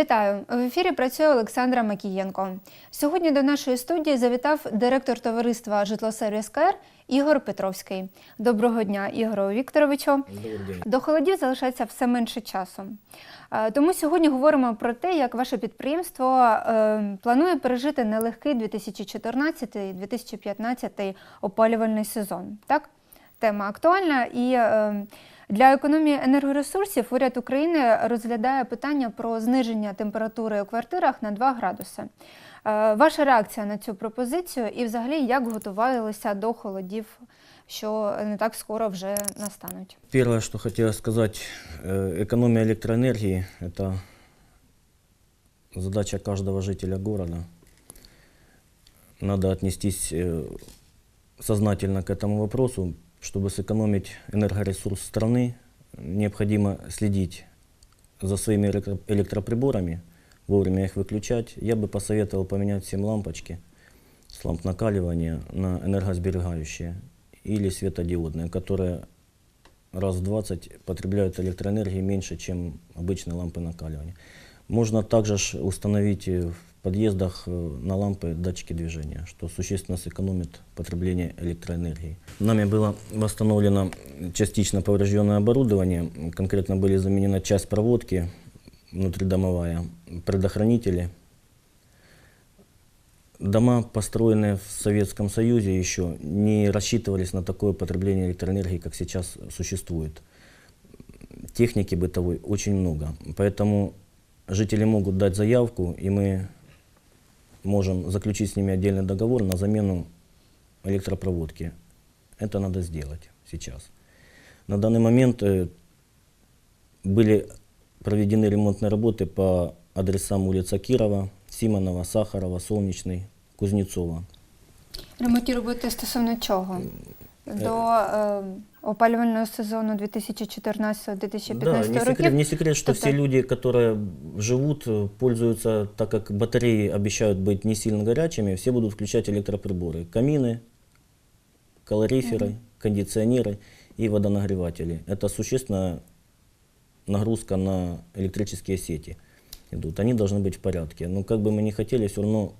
Вітаю! В ефірі працює Олександра Макієнко. Сьогодні до нашої студії завітав директор товариства Житлосервіс КР Ігор Петровський. Доброго дня, Ігору Вікторовичу. День. До холодів залишається все менше часу. Тому сьогодні говоримо про те, як ваше підприємство е, планує пережити нелегкий 2014-2015 опалювальний сезон. Так? Тема актуальна і е, для економії енергоресурсів уряд України розглядає питання про зниження температури у квартирах на 2 градуси. Е, Ваша реакція на цю пропозицію і взагалі як готувалися до холодів, що не так скоро вже настануть? Первое, что хотелось сказать, э, экономия электроэнергии – это задача каждого жителя города. Надо отнестись э, сознательно к этому вопросу. Чтобы сэкономить энергоресурс страны, необходимо следить за своими электро- электроприборами, вовремя их выключать. Я бы посоветовал поменять всем лампочки с ламп накаливания на энергосберегающие или светодиодные, которые раз в 20 потребляют электроэнергии меньше, чем обычные лампы накаливания. Можно также ж установить э, в подъездах э, на лампы датчики движения, что существенно сэкономит потребление электроэнергии. Нами было восстановлено частично поврежденное оборудование, конкретно были заменена часть проводки внутридомовая, предохранители. Дома, построенные в Советском Союзе еще, не рассчитывались на такое потребление электроэнергии, как сейчас существует. Техники бытовой очень много, поэтому жители могут дать заявку, и мы можем заключить с ними отдельный договор на замену электропроводки. Это надо сделать сейчас. На данный момент э, были проведены ремонтные работы по адресам улица Кирова, Симонова, Сахарова, Солнечный, Кузнецова. Ремонтні роботи стосовно чого? До е, опалювального сезону 2014-2015 Да, не років. секрет, не секрет, что Что-то- все люди, которые живут, э, пользуются, так как батареи обещают быть не сильно горячими, все будут включать электроприборы. Камины, калориферы, кондиционеры и водонагреватели. Это существенная нагрузка на электрические сети идут. Они должны быть в порядке. Но как бы мы ни хотели, все равно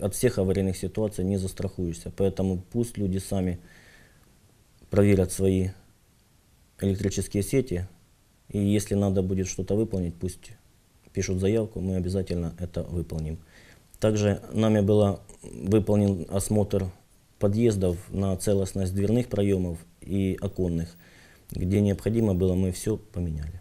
от всех аварийных ситуаций не застрахуешься. Поэтому пусть люди сами проверят свои электрические сети, и если надо будет что-то выполнить, пусть пишут заявку, мы обязательно это выполним. Также нами был выполнен осмотр подъездов на целостность дверных проемов и оконных. Где необходимо было, мы все поменяли.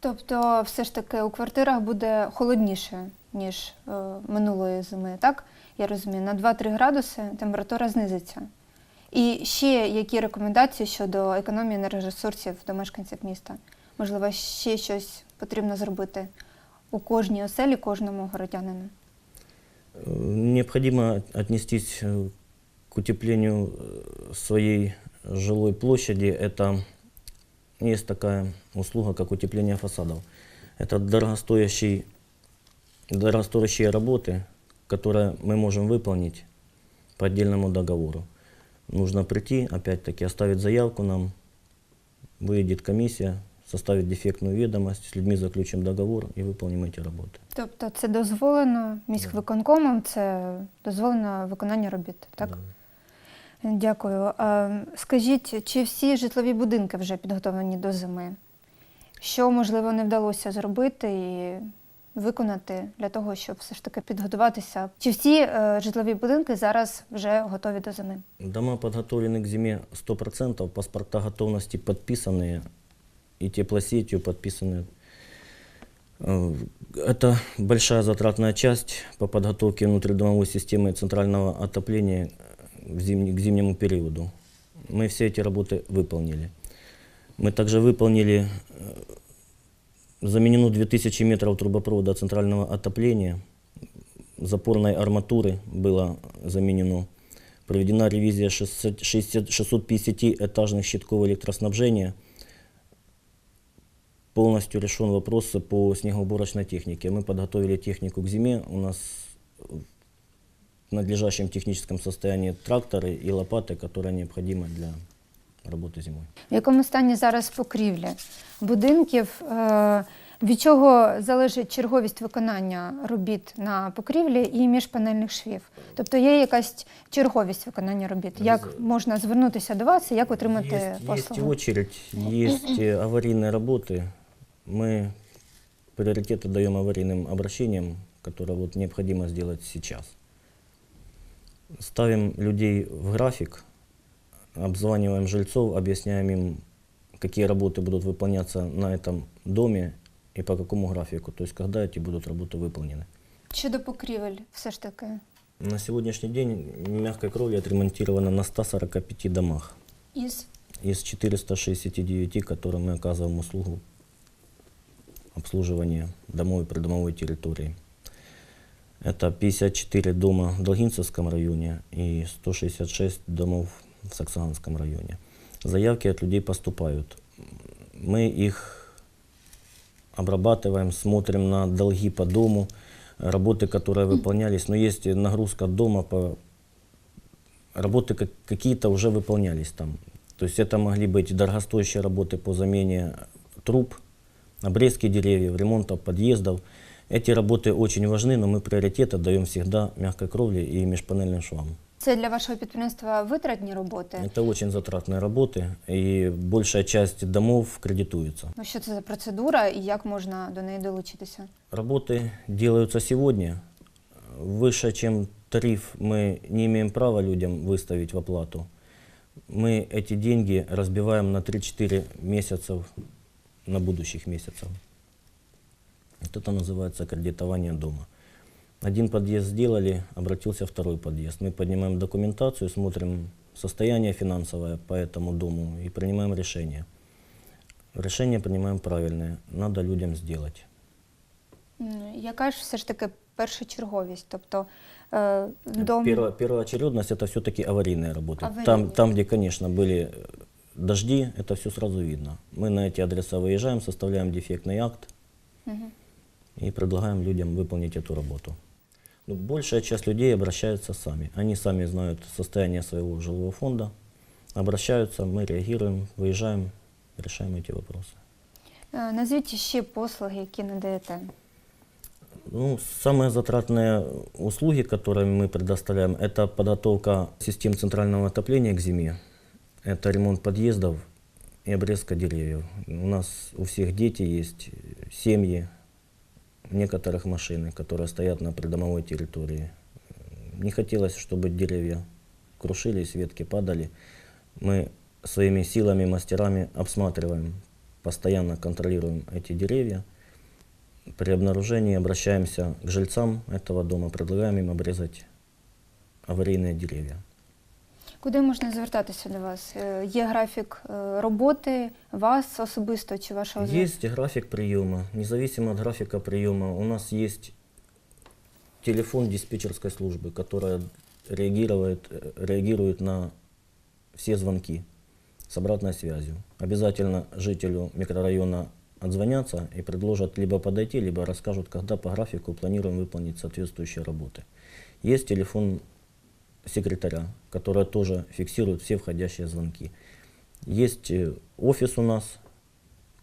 Тобто, все ж таки у квартирах буде холодніше, ніж е, минулої зими, так? Я розумію, на 2-3 градуси температура знизиться. І ще які рекомендації щодо економії енергоресурсів до мешканців міста? Можливо, ще щось потрібно зробити у кожній оселі, кожному городянину. Э, Необходимо отнестись э, к утеплению э, своей жилой площади. Это есть такая услуга, как утепление фасадов. Это дорогостоящий, дорогостоящие работы, которые мы можем выполнить по отдельному договору. Нужно прийти, опять-таки, оставить заявку нам, выйдет комиссия, составит дефектную ведомость, с людьми заключим договор и выполним эти работы. Тобто це дозволено міськвиконкомом, це дозволено виконання робіт, так? Дякую. Е, Скажіть, чи всі житлові будинки вже підготовлені до зими? Що, можливо, не вдалося зробити і виконати для того, щоб все ж таки підготуватися? Чи всі е, житлові будинки зараз вже готові до зими? Дома подготовлены к зиме 100%, паспорта готовности подписанные и теплосетью подписаны. Э, Это большая затратная часть по подготовке внутридомовой системы центрального отопления в зимне- к зимнему периоду. Мы все эти работы выполнили. Мы также выполнили, э, заменено 2000 метров трубопровода центрального отопления, запорной арматуры было заменено, проведена ревизия 600 60 650 этажных щитков электроснабжения, полностью решен вопрос по снегоуборочной технике. Мы подготовили технику к зиме, у нас в надлежащем техническом состоянии тракторы и лопаты, которые необходимы для роботи зимою. В якому стані зараз покрівлі будинків? Е, Від чого залежить черговість виконання робіт на покрівлі і міжпанельних швів? Тобто є якась черговість виконання робіт. Як можна звернутися до вас і як отримати Есть, есть послугу? очередь, есть э, аварийные работы. Мы приоритет даем аварийным обращениям, которые вот необходимо сделать сейчас. Ставим людей в график, Обзваниваем жильцов, объясняем им, какие работы будут выполняться на этом доме и по какому графику, то есть когда эти будут работы выполнены. Щодо покрівель, все ж таки. На сегодняшний день мягкой кровли отремонтировано на 145 домах. Із из 469, которым мы оказываем услугу обслуживания домов и придомовой территории. Это 54 дома в Долгинцевском районе и 166 домов в Саксанском районе. Заявки от людей поступают. Мы их обрабатываем, смотрим на долги по дому, работы, которые выполнялись. Но есть нагрузка дома по работы как- какие-то уже выполнялись там. То есть это могли быть дорогостоящие работы по замене труб, обрезки деревьев, ремонта подъездов. Эти работы очень важны, но мы приоритет отдаем всегда мягкой кровле и межпанельным швам. це для вашого підприємства витратні роботи. Это очень затратные работы, и большая часть домов кредитуется. Ну що це за процедура і як можна до неї долучитися? Работы делаются сегодня. Выше, чем тариф, мы не имеем права людям выставить в оплату. Мы эти деньги разбиваем на 3-4 месяцев, на будущих месяцев. Вот это называется кредитование дома. Один подъезд сделали, обратился второй подъезд. Мы поднимаем документацию, смотрим состояние финансовое по этому дому и принимаем решение. Решение принимаем правильное. Надо людям сделать. М, Яка ж все ж таки першочерговість? Тобто е, дом Перво- первоочередность это все-таки аварийные работы. Аварийные. Там, там, где, конечно, были э, дожди, это все сразу видно. Мы на эти адреса выезжаем, составляем дефектный акт Мгм. и предлагаем людям выполнить эту работу. Ну, большая часть людей обращаются сами. Они сами знают состояние своего жилого фонда, обращаются, мы реагируем, выезжаем, решаем эти вопросы. Е, назвіть ще послуги, які надаєте. Ну, самые затратные услуги, которые мы предоставляем, это подготовка систем центрального отопления к зиме, это ремонт подъездов и обрезка деревьев. У нас у всех дети есть, э, семьи, некоторых машины, которые стоят на придомовой территории. Не хотелось, чтобы деревья крушились, ветки падали. Мы своими силами, мастерами обсматриваем, постоянно контролируем эти деревья. При обнаружении обращаемся к жильцам этого дома, предлагаем им обрезать аварийные деревья. Куди можна звертатися до вас? Е, Є графік е, роботи вас особисто чи вашого зв- Есть график приема. Независимо от графика приема, у нас есть телефон диспетчерской службы, которая реагирует, э, реагирует на все звонки с обратной связью. Обязательно жителю микрорайона отзвонятся и предложат либо подойти, либо расскажут, когда по графику планируем выполнить соответствующие работы. Есть телефон секретаря, которая тоже фиксирует все входящие звонки. Есть э, офис у нас,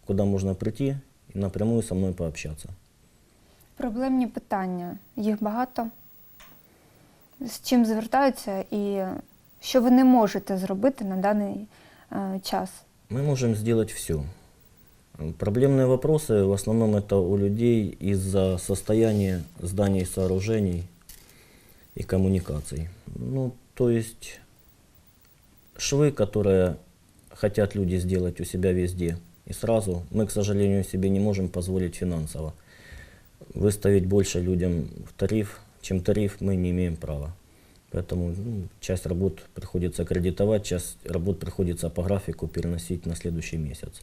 куда можно прийти и напрямую со мной пообщаться. Проблемні питання. Їх багато. З чим звертаються і що ви не можете зробити на даний е, час? Мы можем сделать все. Проблемные вопросы в основном это у людей из-за состояния зданий и сооружений и коммуникаций. Ну, то есть швы, которые хотят люди сделать у себя везде и сразу, мы, к сожалению, себе не можем позволить финансово. Выставить больше людям в тариф, чем тариф, мы не имеем права. Поэтому ну, часть работ приходится кредитовать, часть работ приходится по графику переносить на следующий месяц.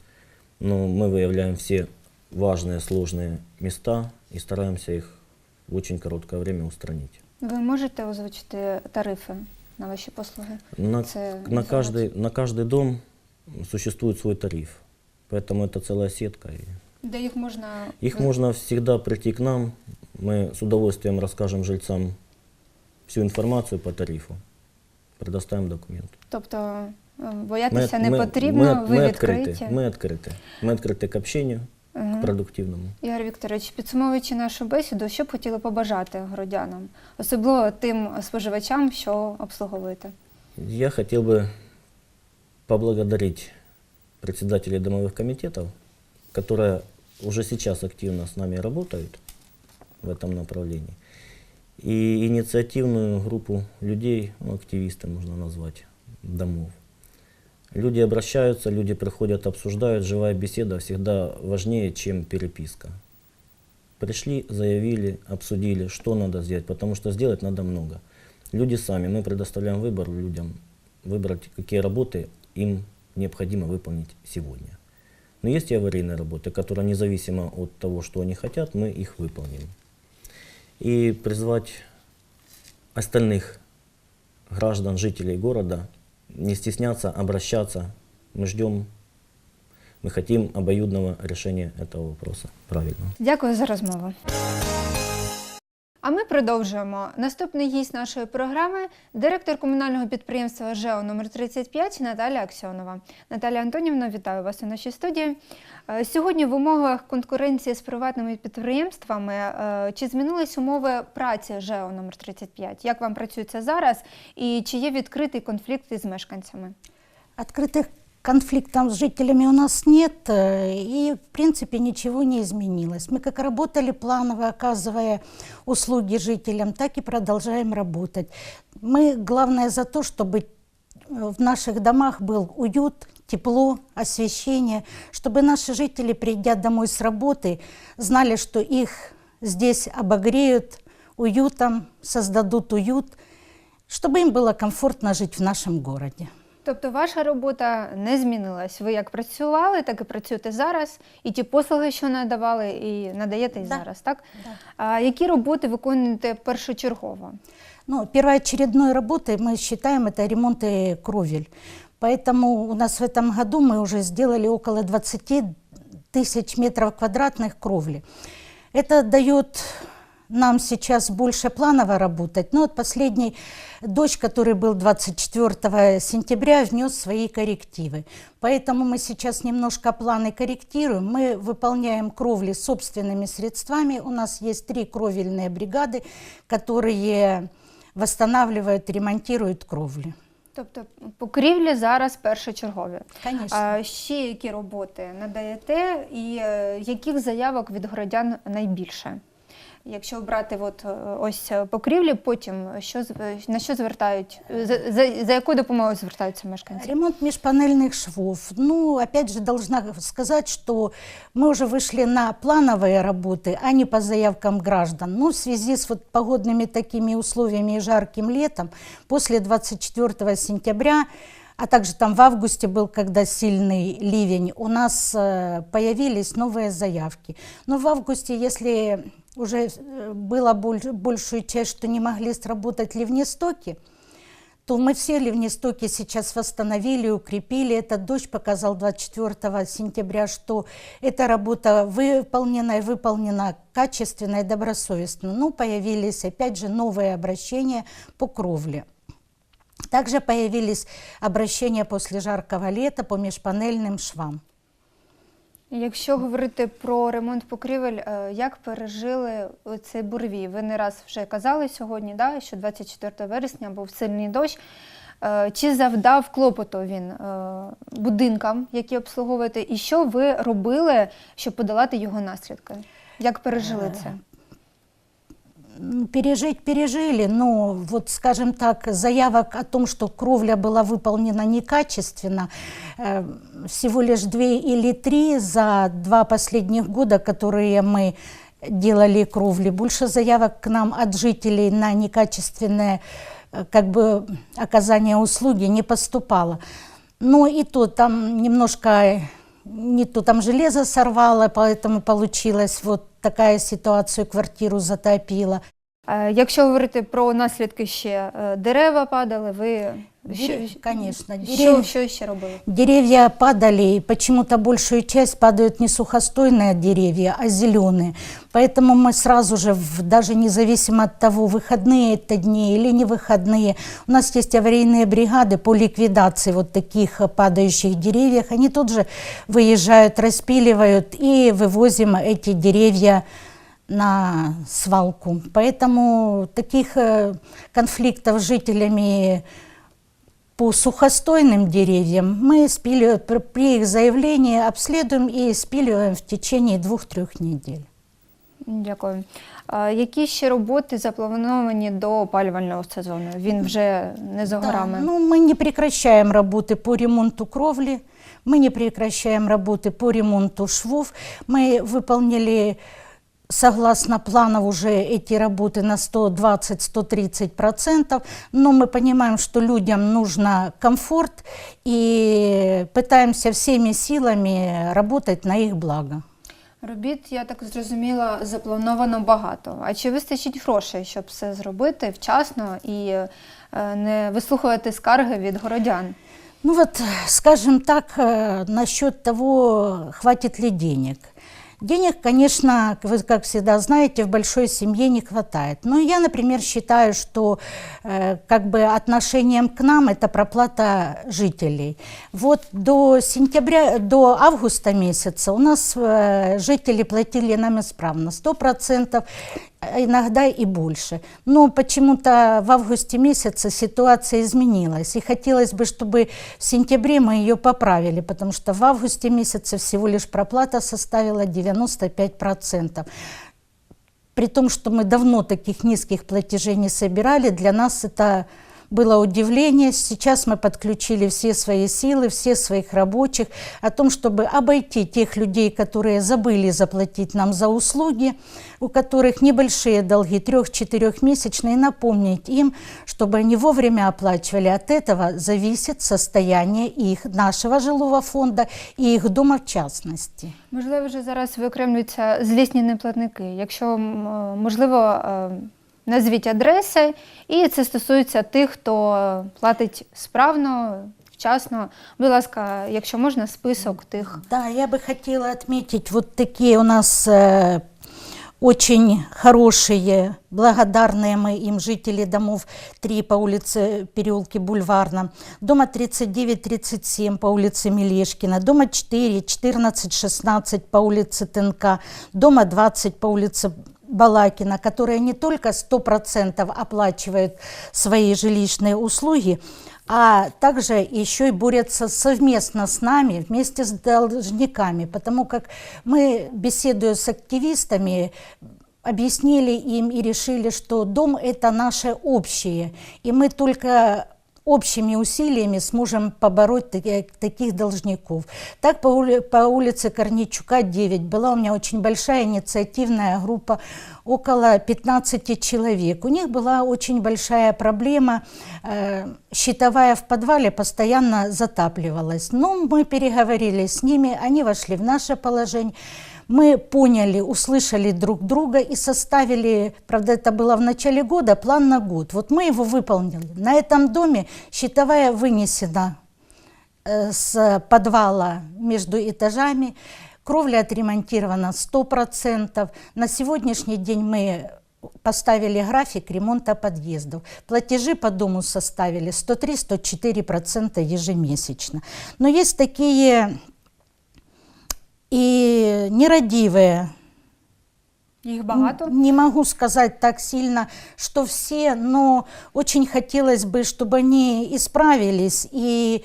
Но мы выявляем все важные, сложные места и стараемся их в очень короткое время устранить. Ви можете озвучити тарифи на ваші послуги? На, Це на, називається- каждый, на каждый дом существует свой тариф. Поэтому это целая сетка. и Де їх можна Их можно всегда прийти к нам. Мы с удовольствием расскажем жильцам всю информацию по тарифу. Предоставим документ. Тобто е, боятися не потрібно, мы, ви мы відкриті. открыты. Мы открыты. Мы открыты к общению. Мгм. продуктивному. Ігор Вікторович, підсумовуючи нашу бесіду, що б хотіли побажати городянам, особливо тим споживачам, що обслуговуєте? Я хотел бы поблагодарить председателей домовых комитетов, которые уже сейчас активно с нами работают в этом направлении. И инициативную группу людей, ну, активисты можно назвать, домов. Люди обращаются, люди приходят, обсуждают. Живая беседа всегда важнее, чем переписка. Пришли, заявили, обсудили, что надо сделать, потому что сделать надо много. Люди сами, мы предоставляем выбор людям, выбрать, какие работы им необходимо выполнить сегодня. Но есть и аварийные работы, которые независимо от того, что они хотят, мы их выполним. И призвать остальных граждан, жителей города не стесняться, обращаться. Мы ждем, мы хотим обоюдного решения этого вопроса. Правильно. Дякую за розмову. А ми продовжуємо. Наступний гість нашої програми директор комунального підприємства ЖЕО номер 35 Наталя Аксьонова. Наталя Антонівна, вітаю вас у нашій студії. Е, Сьогодні в умовах конкуренції з приватними підприємствами е, чи змінились умови праці ЖЕО номер 35? Як вам працюється зараз і чи є відкритий конфлікт із мешканцями? Открытых конфликтов с жителями у нас нет, э, и в принципе ничего не изменилось. Мы как работали планово, оказывая услуги жителям, так и продолжаем работать. Мы, главное, за то, чтобы э, в наших домах был уют, тепло, освещение, чтобы наши жители, придя домой с работы, знали, что их здесь обогреют уютом, создадут уют, чтобы им было комфортно жить в нашем городе. Тобто ваша робота не змінилась. Ви як працювали, так і працюєте зараз, і ті послуги, що надавали, і надаєте і Да. зараз, так? Да. А які роботи виконуєте першочергово? Ну, первоочередной работой мы считаем это ремонт кровель. Поэтому у нас в этом году мы уже сделали около 20 тысяч метров квадратных кровли. Это дает нам сейчас больше планово работать. Но вот последний дождь, который был 24 сентября, внес свои коррективы. Поэтому мы сейчас немножко планы корректируем. Мы выполняем кровли собственными средствами. У нас есть три кровельные бригады, которые восстанавливают, ремонтируют кровли. Тобто покрівлі зараз першочергові. Конечно. А ще які роботи надаєте, і е, яких заявок від городян найбільше? Якщо брати от, е, ось е, покрівлі, потім що, з- е, на що звертають, за, за, за якою допомогою звертаються мешканці? Ремонт межпанельных швов. Ну, опять же, должна сказать, что мы уже вышли на плановые работы, а не по заявкам граждан. Ну, в связи с вот погодными такими условиями и жарким летом, после 24 сентября, А также там в августе был, когда сильный ливень, у нас э, появились новые заявки. Но в августе, если уже э, было боль- большую часть, что не могли сработать ливнестоки, то мы все ливнестоки сейчас восстановили, укрепили. Этот дождь показал 24 сентября, что эта работа выполнена и выполнена качественно и добросовестно. Ну, появились опять же новые обращения по кровле. Также появились обращения после жаркого лета по межпанельным швам. Якщо говорити про ремонт покрівель, е, як пережили цей буревій? Ви не раз вже казали сьогодні, да, що 24 вересня був сильний дощ. Е, Чи завдав клопоту він е, будинкам, які обслуговуєте, і що ви робили, щоб подолати його наслідки? Як пережили це? М, Пережить пережили, но вот, скажем так, заявок о том, что кровля была выполнена некачественно, э, всего лишь две или три за два последних года, которые мы делали кровли. Больше заявок к нам от жителей на некачественное э, как бы оказание услуги не поступало. Но и то там немножко то там железо сорвало, поэтому получилась вот такая ситуация, квартиру затопило. Е, Якщо говорити про наслідки ще е, дерева падали, ви Дере- що, конечно, що, деревья- що ще робили? Деревья падали, и почему-то большую часть падают не сухостойные деревья, а зеленые. Поэтому мы сразу же, в- даже независимо от того, выходные это дни или не выходные, у нас есть аварийные бригады по ликвидации вот таких э, падающих деревьев. Они тут же выезжают, распиливают и вывозим эти деревья на свалку. Поэтому таких э, конфликтов с жителями по сухостойным деревьям мы спиливаем, при- при их заявлении обследуем и спиливаем в течение двух-трех недель. Дякую. А які ще роботи заплановані до опалювального сезону? Він вже не за Да, горами. ну, мы не прекращаем работы по ремонту кровли, мы не прекращаем работы по ремонту швов. Мы выполнили согласно планов уже эти работы на 120-130 процентов, но мы понимаем, что людям нужно комфорт и пытаемся всеми силами работать на их благо. Робіт, я так зрозуміла, заплановано багато. А чи вистачить грошей, щоб все зробити вчасно і е, не вислухувати скарги від городян? Ну вот, скажем так, э, насчет того, хватит ли денег. Денег, конечно, вы как всегда знаете, в большой семье не хватает. Но я, например, считаю, что э, как бы отношением к нам это проплата жителей. Вот до сентября, до августа месяца у нас э, жители платили нам исправно 100%, а иногда и больше. Но почему-то в августе месяце ситуация изменилась. И хотелось бы, чтобы в сентябре мы ее поправили, потому что в августе месяце всего лишь проплата составила 95%. При том, что мы давно таких низких платежей не собирали, для нас это было удивление. Сейчас мы подключили все свои силы, все своих рабочих о том, чтобы обойти тех людей, которые забыли заплатить нам за услуги, у которых небольшие долги, трех-четырехмесячные, напомнить им, чтобы они вовремя оплачивали. От этого зависит состояние их, нашего жилого фонда и их дома в частности. Можливо, вже зараз виокремлюються злісні неплатники. Якщо м, е, можливо, е, назвіть адреси, і це стосується тих, хто платить справно, вчасно. Будь ласка, якщо можна, список тих. Да, я бы хотела отметить вот такие у нас э, очень хорошие, благодарные мы им жители домов 3 по улице переулке Бульварном, дома 39-37 по улице Мелешкина, дома 4, 14-16 по улице Тынка, дома 20 по улице Балакина, которые не только 100% оплачивают свои жилищные услуги, а также еще и борются совместно с нами, вместе с должниками, потому как мы, беседуя с активистами, объяснили им и решили, что дом – это наше общее, и мы только общими усилиями сможем побороть таки- таких должников. Так по, ули- по улице Корничука 9 была у меня очень большая инициативная группа, около 15 человек. У них была очень большая проблема, э, щитовая в подвале постоянно затапливалась. Но мы переговорили с ними, они вошли в наше положение. Мы поняли, услышали друг друга и составили, правда, это было в начале года, план на год. Вот мы его выполнили. На этом доме щитовая вынесена э, с подвала между этажами. Кровля отремонтирована 100%. На сегодняшний день мы поставили график ремонта подъездов. Платежи по дому составили 103-104% ежемесячно. Но есть такие и нерадивые Їх багато. не могу сказать так сильно, что все, но очень хотелось бы, чтобы они исправились и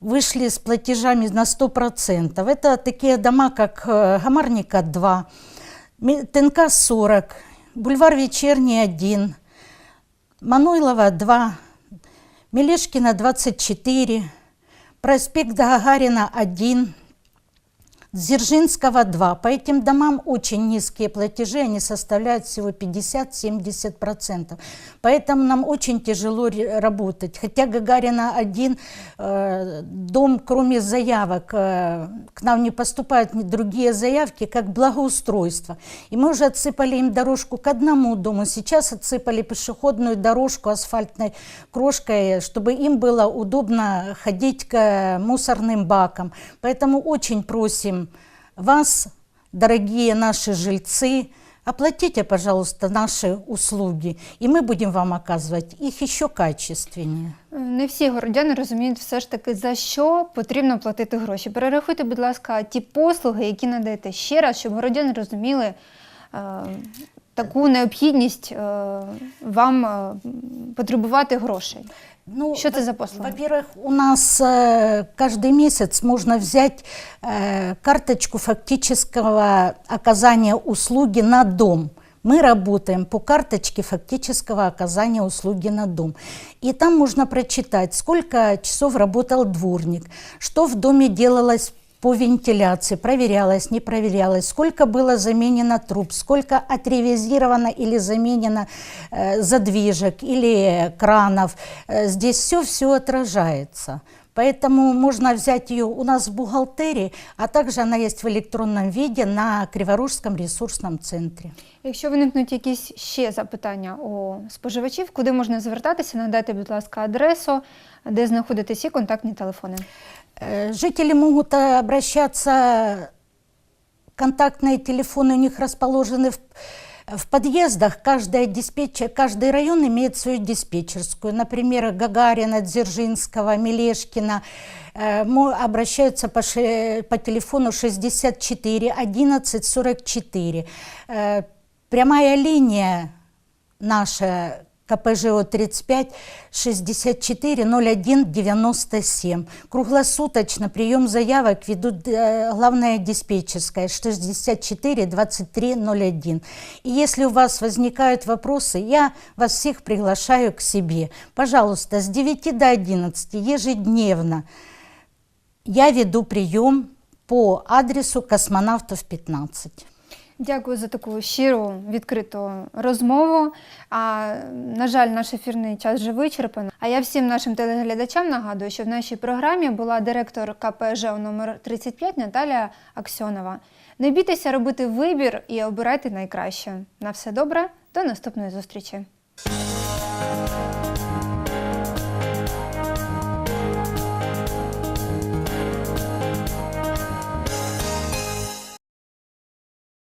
вышли с платежами на 100%. Это такие дома, как э, Гамарника 2, Ми- ТНК 40, Бульвар Вечерний 1, Мануйлова 2, Мелешкина 24, проспект Гагарина 1, Дзержинского 2. По этим домам очень низкие платежи, они составляют всего 50-70%. Поэтому нам очень тяжело работать. Хотя Гагарина 1, э, дом, кроме заявок, э, к нам не поступают ни другие заявки, как благоустройство. И мы уже отсыпали им дорожку к одному дому, сейчас отсыпали пешеходную дорожку асфальтной крошкой, чтобы им было удобно ходить к мусорным бакам. Поэтому очень просим вас, дорогие наши жильцы, оплатите, пожалуйста, наши услуги, и мы будем вам оказывать их еще качественнее. Не всі городяни розуміють все ж таки, за що потрібно платити гроші. Перерахуйте, будь ласка, ті послуги, які надаєте ще раз, щоб городяни розуміли е, таку необхідність е, вам е, потребувати грошей. Ну, Что это во- за послуги? Во-первых, у нас э, каждый месяц можно взять э, карточку фактического оказания услуги на дом. Мы работаем по карточке фактического оказания услуги на дом. И там можно прочитать, сколько часов работал дворник, что в доме делалось по вентиляции, проверялось, не проверялось, сколько было заменено труб, сколько отревизировано или заменено э, задвижек или кранов. Э, здесь все-все отражается. Поэтому можно взять ее у нас в бухгалтерии, а также она есть в электронном виде на Криворужском ресурсном центре. Якщо виникнуть якісь ще запитання у споживачів, куди можна звертатися, надайте, будь ласка, адресу, де знаходитесь і контактні телефони. Э, Жители могут э, обращаться, контактные телефоны у них расположены в, в подъездах. Каждая диспетчер, каждый район имеет свою диспетчерскую. Например, Гагарина, Дзержинского, Мелешкина э, мо- обращаются по, ше- по телефону 64 11 44. Э, Прямая линия наша КПЖО 35 64 01 97. Круглосуточно прием заявок ведут э, главная диспетчерская 64 23 01. И если у вас возникают вопросы, я вас всех приглашаю к себе. Пожалуйста, с 9 до 11 ежедневно я веду прием по адресу космонавтов 15. Дякую за таку щиру, відкриту розмову. А, на жаль, наш ефірний час вже вичерпано. А я всім нашим телеглядачам нагадую, що в нашій програмі була директор КПЖ номер 35 Наталія Аксьонова. Не бійтеся робити вибір і обирайте найкраще. На все добре, до наступної зустрічі.